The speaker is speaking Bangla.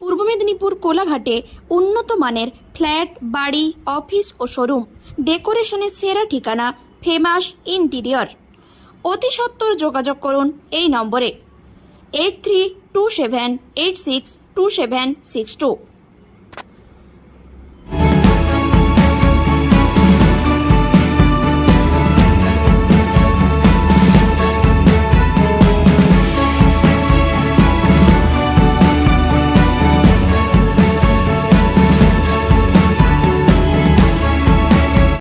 পূর্ব মেদিনীপুর কোলাঘাটে উন্নত মানের ফ্ল্যাট, বাড়ি, অফিস ও শোরুম। ডেকোরেশনের সেরা ঠিকানা ফেমাস ইন্টিরিয়র। অতি সত্বর যোগাযোগ করুন এই নম্বরে। Eight three two seven eight six two seven six two.